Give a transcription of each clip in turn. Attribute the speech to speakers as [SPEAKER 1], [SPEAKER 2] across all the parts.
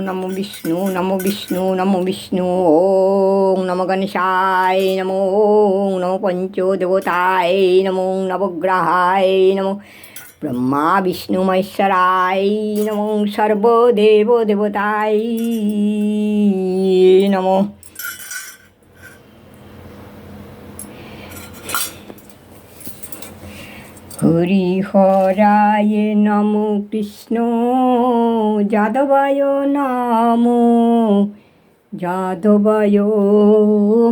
[SPEAKER 1] নমো বিষ্ণু নমো বিষ্ণু নমো বিষ্ণু ওং নম গণেশায় নমো ওং নমো পঞ্চদেবতায় নমো নবগ্রহায় নমো ব্রহ্মা বিষ্ণু মহেশ্বরায় নমো সর্বদেব দেবতায় নমো হরিহরায় নম কৃষ্ণ, যাদবায় নম, যাদবায়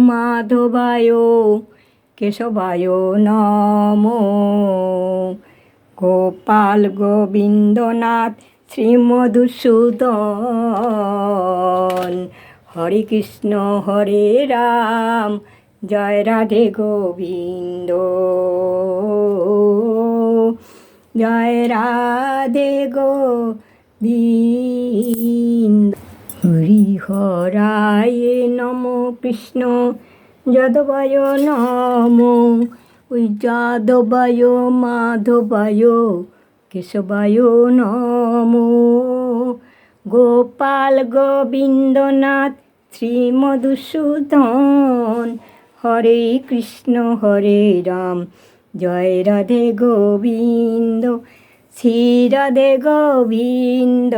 [SPEAKER 1] মাধবায়, কেশবায় নম। গোপাল গোবিন্দনাথ শ্রীমধুসূদন হরে কৃষ্ণ হরে রাম, জয় রাধে গোবিন্দ। জয় রাধে গো গোবিন্দ। হরিহরায় নম কৃষ্ণ। যাদবায় নম। ওই যাদবায়, মাধবায়, কেশবায় নম। গোপাল গোবিন্দনাথ শ্রীমধুসূদন। হরে কৃষ্ণ, হরে রাম। জয় রাধে গোবিন্দ, শ্রী রাধে গোবিন্দ,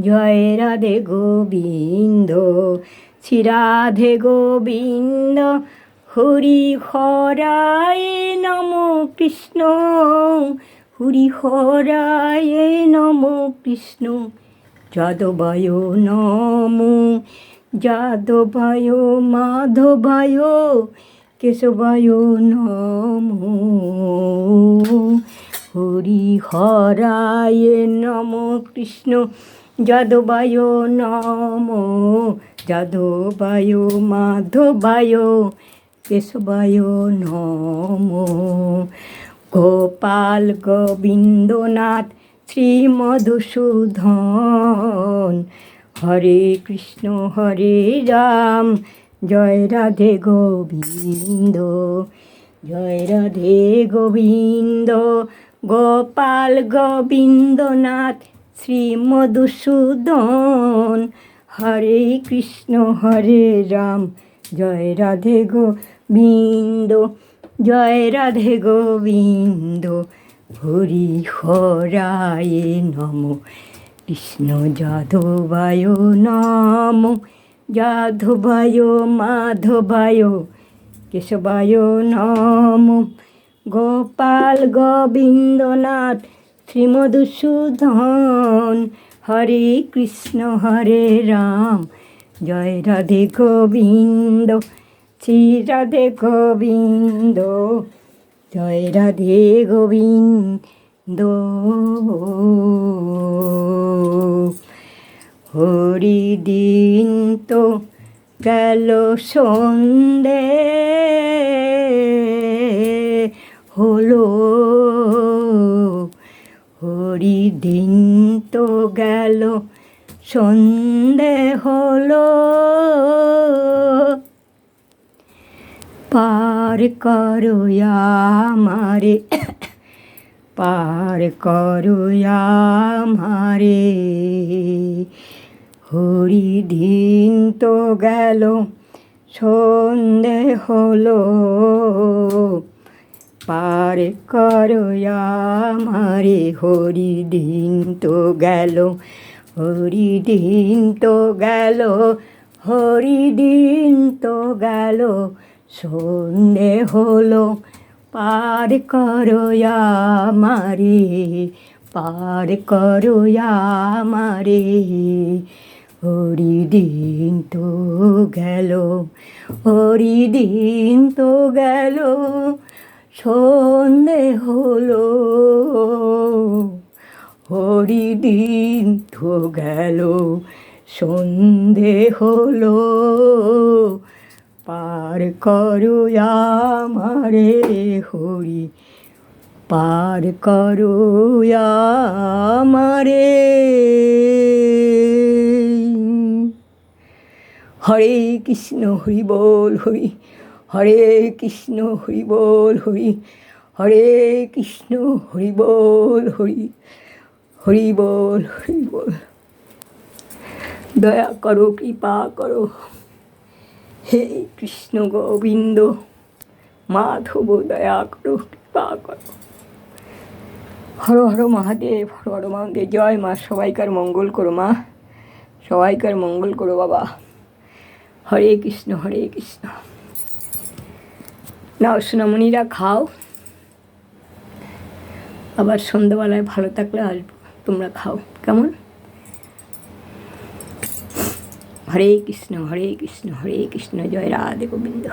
[SPEAKER 1] জয় রাধে গোবিন্দ, শ্রী রাধে গোবিন্দ, হরি হরায় নম কৃষ্ণ, হরি হরায় নম কৃষ্ণ, যাদবায় নম, যাদবায় মাধবায় কেশবায় নম হরি হরায় নম কৃষ্ণ, যাদবায় নম, যাদবায় মাধবায়, কেশবায় নম। গোপাল গোবিন্দনাথ শ্রী মধুসূদন হরে কৃষ্ণ, হরে রাম জয় রাধে গোবিন্দ, জয় রাধে গোবিন্দ, গোপাল গোবিন্দনাথ শ্রী মধুসূদন। হরে কৃষ্ণ, হরে রাম, জয় রাধে গোবিন্দ, জয় রাধে গোবিন্দ। হরি হরায় নম, কৃষ্ণ যাদবায় নম। যাদবায় মাধবায় কেশবায় নম গোপাল গোবিন্দনাথ শ্রীমধুসূধন হরে কৃষ্ণ হরে রাম জয় রাধে গোবিন্দ শ্রী রাধে গোবিন্দ জয় রাধে গোবিন্দ হরি দিন তো গেল সন্ধে। হলো হরি দিন তো গেল সন্ধে হলো। পার করো আমারে, পার করো আমারে। হরি দিন তো গেল, সন্ধে হলো। পার করো হরি দিন তো গেল হরি দিন তো গেল হরি দিন তো গেল, সন্ধে হলো। পার করো পার করো হরি দিন তো গেল হরি দিন তো গেল, সন্ধে হলো। হরি দিন তো গেল, সন্ধে হলো। পার করো আমারে হরি, পার করো আমারে। হরে কৃষ্ণ হরি বল হরি, হরে কৃষ্ণ হরি বল হরি, হরে কৃষ্ণ হরি বল হরি হরি বল হরি বল। দয়া করো, কৃপা করো। হে কৃষ্ণ গোবিন্দ, মাধব দয়া করো, কৃপা করো। হর হর মহাদেব, হর হর মহাদেব, জয় মা, সবাইকার মঙ্গল করো মা, সবাইকার মঙ্গল করো বাবা। হরে কৃষ্ণ হরে কৃষ্ণ। নাও সোনামণিরা খাও। আবার সন্ধ্যাবেলায় ভালো থাকলে আসব তোমরা খাও। কেমন? হরে কৃষ্ণ হরে কৃষ্ণ হরে কৃষ্ণ, জয় রাধে গোবিন্দ।